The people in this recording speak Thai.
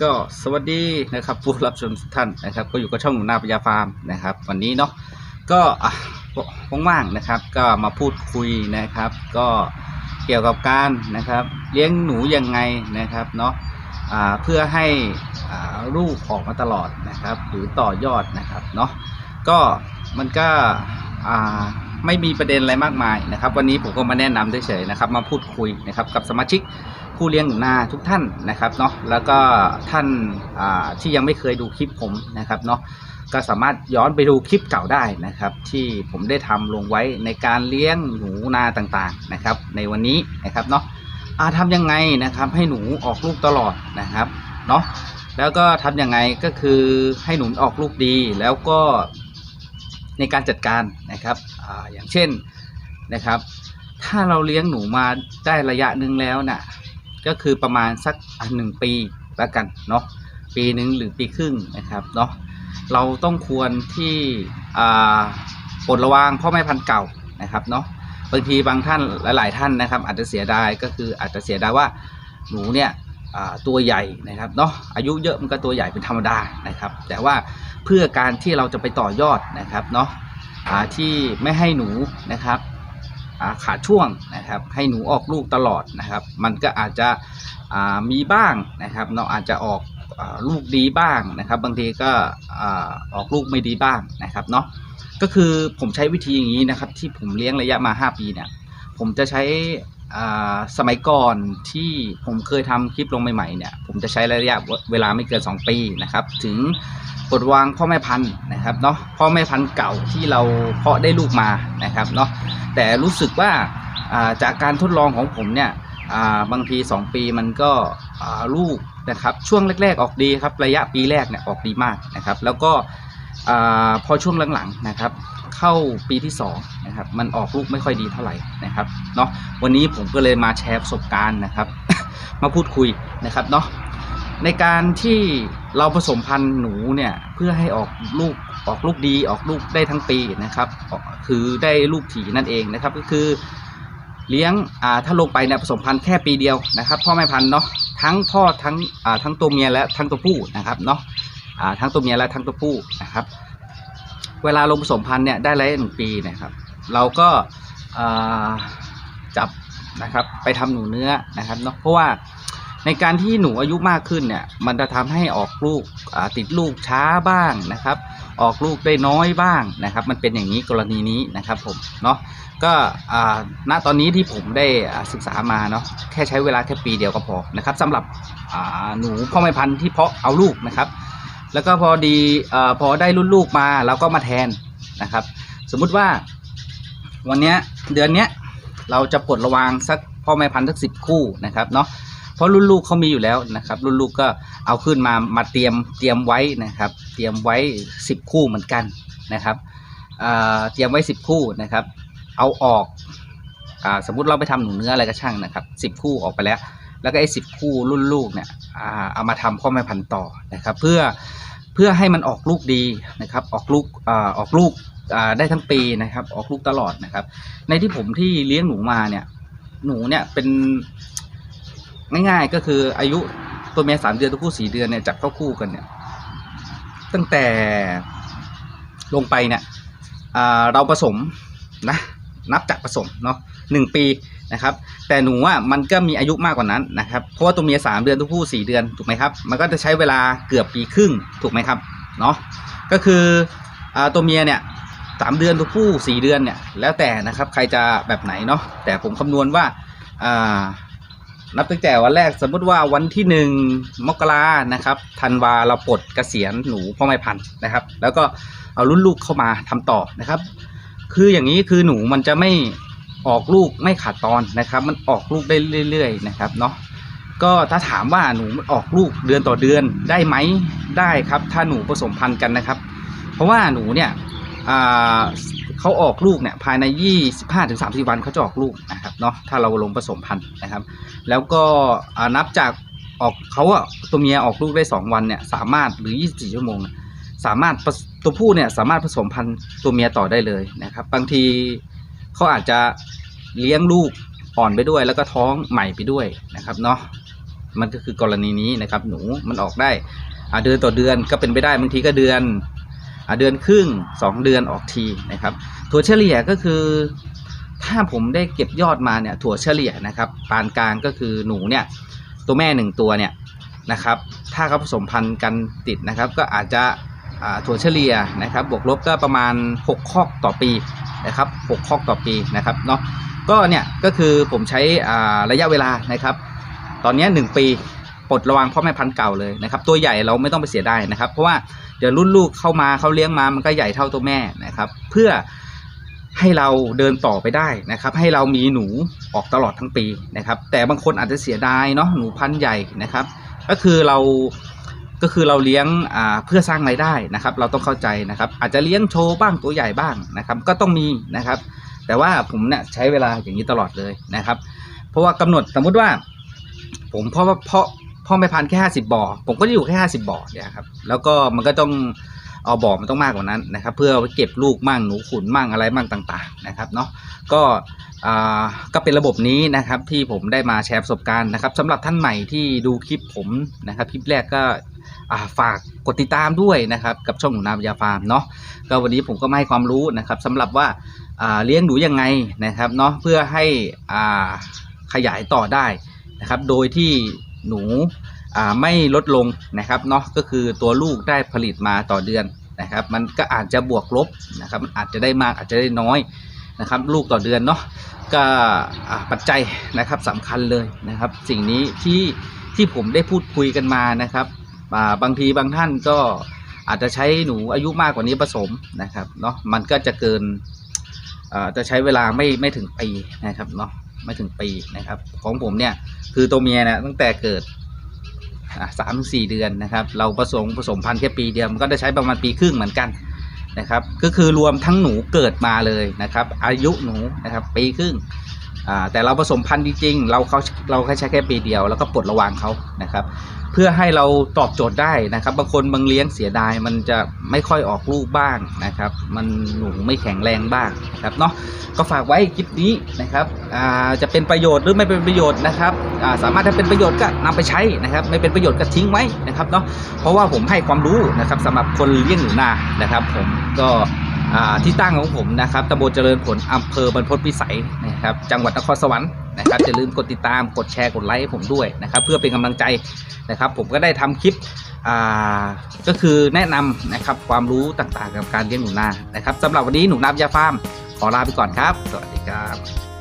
ก็สวัสดีนะครับผู้รับชมทุกท่านนะครับ ก็อยู่กับช่องหนูนาปยาฟาร์มนะครับ วันนี้เนาะก็ว่างๆนะครับ ก็มาพูดคุยนะครับ ก็เกี่ยวกับการนะครับ เลี้ยงหนูยังไงนะครับเนาะเพื่อให้ลูกออกมาตลอดนะครับ หรือต่อยอดนะครับเนาะก็มันก็ไม่มีประเด็นอะไรมากมายนะครับ วันนี้ผมก็มาแนะนำเฉยๆนะครับ มาพูดคุยนะครับกับสมาชิก ผู้เลี้ยงหนูนาทุกท่านนะครับเนาะแล้วก็ท่านที่ยังไม่เคยดูคลิปผมนะครับเนาะก็สามารถย้อนไปดูคลิปเก่าได้นะครับ ที่ผมได้ทำลงไว้ในการเลี้ยงหนูนาต่างๆนะครับ ในวันนี้นะครับเนาะอาทำยังไงนะครับให้หนูออกลูกตลอดนะครับเนาะแล้วก็ทำยังไงก็คือให้หนูออกลูกดีแล้วก็ในการจัดการนะครับออย่างเช่นนะครับ ถ้าเราเลี้ยงหนูมาได้ระยะหนึ่งแล้วน่ะ ก็คือประมาณสักหนึ่งปีแล้วกันเนาะปีหนึ่งหรือปีครึ่งนะครับเนาะเราต้องควรที่ปลดระวางพ่อแม่พันธุ์เก่านะครับเนาะบางทีบางท่านหลาย ๆ ท่านนะครับ อาจจะเสียดายก็คืออาจจะเสียดายว่าหนูเนี่ยตัวใหญ่นะครับเนาะอายุเยอะมันก็ตัวใหญ่เป็นธรรมดานะครับ แต่ว่าเพื่อการที่เราจะไปต่อยอดนะครับเนาะที่ไม่ให้หนูนะครับ ขาดช่วงนะครับ ให้หนูออกลูกตลอดนะครับ มันก็อาจจะมีบ้างนะครับเนาะอาจจะออกลูกดีบ้างนะครับ บางทีก็ออกลูกไม่ดีบ้างนะครับเนาะก็คือผมใช้วิธีอย่างนี้นะครับ ที่ผมเลี้ยงระยะมา 5 ปีเนี่ยผมจะใช้ สมัยก่อนที่ผมเคยทำคลิปลงใหม่ๆเนี่ยผมจะใช้ระยะเวลาไม่เกิน 2 ปีนะครับ ถึงปลดวางพ่อแม่พันธุ์นะครับเนาะพ่อแม่พันธุ์เก่าที่เราเพาะได้ลูกมานะครับเนาะแต่รู้สึกว่าจากการทดลองของผมเนี่ยบางที 2 ปีมันก็ลูกนะครับช่วงแรก ๆ ออกดีครับระยะปีแรกเนี่ยออกดีมากนะครับ แล้วก็อพอช่วงหลังๆนะครับ เข้าปีที่2นะครับมันออกลูกไม่ค่อยดีเท่าไหร่นะครับเนาะวันนี้ผมก็เลยมาแชร์ประสบการณ์นะครับ มาพูดคุยนะครับเนาะในการที่เราผสมพันธุ์หนูเนี่ยเพื่อให้ออกลูกออกลูกดีออกลูกได้ทั้งปีนะครับ คือได้ลูกถี่นั่นเองนะครับ ก็คือเลี้ยงอ่าถ้าลงไปเนี่ยผสมพันธุ์แค่ปีเดียวนะครับ พ่อแม่พันธุ์เนาะทั้งพ่อทั้งอ่าทั้งตัวเมียและทั้งตัวผู้นะครับเนาะอ่าทั้งตัวเมียและทั้งตัวผู้นะครับ เวลาลงผสมพันธุ์เนี่ยได้ระยะหนึ่งปีนะครับ เราก็จับนะครับไปทำหนูเนื้อนะครับเนาะเพราะว่าในการที่หนูอายุมากขึ้นเนี่ยมันจะทำให้ออกลูกติดลูกช้าบ้างนะครับ ออกลูกได้น้อยบ้างนะครับ มันเป็นอย่างนี้กรณีนี้นะครับผมเนาะก็ณตอนนี้ที่ผมได้ศึกษามาเนาะแค่ใช้เวลาแค่ปีเดียวก็พอนะครับสำหรับหนูพ่อแม่พันธุ์ที่เพาะเอาลูกนะครับ แล้วก็พอดีอพอได้รุ่นลูกมาเราก็มาแทนนะครับ สมมุติว่าวันนี้เดือนเนี้ยเราจะปลดระวางสักพ่อแม่พันธุ์สักสิบคู่นะครับเนาะเพราะรุ่นลูกเขามีอยู่แล้วนะครับ รุ่นลูกก็เอาขึ้นมามาเตรียมเตรียมไว้นะครับ เตรียมไว้สิบคู่เหมือนกันนะครับเเตรียมไว้สิบคู่นะครับ เอาออกอสมมุติเราไปทำหนูเนื้ออะไรก็ช่างนะครับสิบคู่ออกไปแล้ว แล้วก็ไอ้สิบคู่รุ่นลูกเนี่ยเอามาทำพ่อแม่พันธุ์ต่อนะครับ เพื่อเพื่อให้มันออกลูกดีนะครับ ออกลูกอออกลูกได้ทั้งปีนะครับ ออกลูกตลอดนะครับ ในที่ผมที่เลี้ยงหนูมาเนี่ย หนูเนี่ยเป็นง่ายๆก็คืออายุตัวเมียสามเดือนตัวผู้สี่เดือนเนี่ยจับเข้าคู่กันเนี่ย ตั้งแต่ลงไปเนี่ยเราผสมนะนับจากผสมเนาะหนึ่งปี นะครับ แต่หนูอะมันก็มีอายุมากกว่านั้นนะครับเพราะว่าตัวเมียสามเดือนตัวผู้สี่เดือนถูกไหมครับมันก็จะใช้เวลาเกือบปีครึ่งถูกไหมครับเนาะก็คืออตัวเมียเนี่ยสามเดือนตัวผู้สี่เดือนเนี่ยแล้วแต่นะครับใครจะแบบไหนเนาะแต่ผมคำนวณว่าานับตั้งแต่วันแรกสมมติว่าวันที่หนึ่งมกรานะครับธันวาเราปลดเกษียณหนูพ่อแม่พันธุ์นะครับ แล้วก็เอารุ่นลูกเข้ามาทำต่อนะครับ คืออย่างนี้คือหนูมันจะไม่ ออกลูกไม่ขาดตอนนะครับ มันออกลูกได้เรื่อย ๆ นะครับเนาะก็ถ้าถามว่าหนูออกลูกเดือนต่อเดือนได้ไหมได้ครับ ถ้าหนูผสมพันธุ์กันนะครับ เพราะว่าหนูเนี่ยเขาออกลูกเนี่ยภายใน 25-30 วันเขาจะออกลูกนะครับเนาะถ้าเราลงผสมพันธุ์นะครับ แล้วก็นับจากออกเขาอะตัวเมียออกลูกได้ 2 วันเนี่ยสามารถหรือ 24 ชั่วโมง สามารถตัวผู้เนี่ยสามารถผสมพันธุ์ตัวเมียต่อได้เลยนะครับ บางที เขาอาจจะเลี้ยงลูกอ่อนไปด้วย แล้วก็ท้องใหม่ไปด้วยนะครับเนาะมันก็คือกรณีนี้นะครับ หนูมันออกได้อเดือนต่อเดือนก็เป็นไปได้บางทีก็เดือนอเดือนครึ่งสองเดือนออกทีนะครับ ถั่วเฉลี่ยก็คือ ถ้าผมได้เก็บยอดมาเนี่ยถั่วเฉลี่ยนะครับ ปานกลางก็คือหนูเนี่ยตัวแม่หนึ่งตัวเนี่ยนะครับ ถ้าเขาผสมพันธุ์กันติดนะครับ ก็อาจจะถั่วเฉลี่ยนะครับ บวกลบก็ประมาณ 6 คอกต่อปี นะครับ6คอกต่อปีนะครับเนาะก็เนี่ยก็คือผมใช้ระยะเวลานะครับ ตอนนี้ยหนึ่งปีปลดระวังพ่อแม่พันธุ์เก่าเลยนะครับ ตัวใหญ่เราไม่ต้องไปเสียดายนะครับ เพราะว่าเดี๋ยวรุ่นลูกเข้ามาเขาเลี้ยงมามันก็ใหญ่เท่าตัวแม่นะครับ เพื่อให้เราเดินต่อไปได้นะครับ ให้เรามีหนูออกตลอดทั้งปีนะครับ แต่บางคนอาจจะเสียดายเนาะหนูพันธุ์ใหญ่นะครับ ก็คือเรา ก็คือเราเลี้ยงเพื่อสร้างรายได้นะครับ เราต้องเข้าใจนะครับ อาจจะเลี้ยงโชว์บ้างตัวใหญ่บ้างนะครับ ก็ต้องมีนะครับ แต่ว่าผมเนี่ยใช้เวลาอย่างนี้ตลอดเลยนะครับ เพราะว่ากำหนดสมมุติว่า ผมเพราะว่าเพราะพ่อแม่พันธุ์แค่ห้าสิบบ่อ ผมก็จะอยู่แค่ห้าสิบบ่อเนี่ยครับ แล้วก็มันก็ต้องเอาบ่อมันต้องมากกว่านั้นนะครับ เพื่อเก็บลูกมั่งหนูขุนมั่งอะไรมั่งต่าง ๆ นะครับเนาะก็ก็เป็นระบบนี้นะครับที่ผมได้มาแชร์ประสบการณ์นะครับสำหรับท่านใหม่ที่ดูคลิปผมนะครับคลิปแรกก็ ฝากกดติดตามด้วยนะครับกับช่องหนูนาวิทยาฟาร์มเนาะก็วันนี้ผมก็มาให้ความรู้นะครับสำหรับว่าาเลี้ยงหนูยังไงนะครับเนาะเพื่อให้ขยายต่อได้นะครับ โดยที่หนูไม่ลดลงนะครับเนาะก็คือตัวลูกได้ผลิตมาต่อเดือนนะครับ มันก็อาจจะบวกลบนะครับมันอาจจะได้มากอาจจะได้น้อยนะครับ ลูกต่อเดือนเนาะก็ปัจจัยนะครับสำคัญเลยนะครับ สิ่งนี้ที่ที่ผมได้พูดคุยกันมานะครับ บางทีบางท่านก็อาจจะใช้หนูอายุมากกว่านี้ผสมนะครับเนาะมันก็จะเกินอาจะใช้เวลาไม่ไม่ถึงปีนะครับเนาะไม่ถึงปีนะครับ ของผมเนี่ยคือตัวเมียนะตั้งแต่เกิดสามถึงสี่เดือนนะครับ เราผสมผสมพันธุ์แค่ปีเดียวมันก็ได้ใช้ประมาณปีครึ่งเหมือนกันนะครับ ก็คือรวมทั้งหนูเกิดมาเลยนะครับ อายุหนูนะครับปีครึ่ง แต่เราผสมพันธุ์จริงๆเราเขาเราแค่ใช้แค่ปีเดียวแล้วก็ปลดระวางเขานะครับ เพื่อให้เราตอบโจทย์ได้นะครับบางคนบางเลี้ยงเสียดายมันจะไม่ค่อยออกลูกบ้างนะครับ มันหนูไม่แข็งแรงบ้างนะครับเนาะก็ฝากไว้คลิปนี้นะครับจะเป็นประโยชน์หรือไม่เป็นประโยชน์นะครับาสามารถถ้าเป็นประโยชน์ก็นำไปใช้นะครับ ไม่เป็นประโยชน์ก็ทิ้งไว้นะครับเนาะเพราะว่าผมให้ความรู้นะครับสำหรับคนเลี้ยงหนูนานะครับ ผมก็ ที่ตั้งของผมนะครับตำบลเจริญผลอำเภอบรรพตพิสัยนะครับจังหวัดนครสวรรค์นะครับอย่าลืมกดติดตามกดแชร์กดไลค์ผมด้วยนะครับเพื่อเป็นกำลังใจนะครับ ผมก็ได้ทำคลิปก็คือแนะนำนะครับความรู้ต่างๆกับการเลี้ยงหนูนานะครับสำหรับวันนี้หนูนาบยาฟาร์มขอลาไปก่อนครับ สวัสดีครับ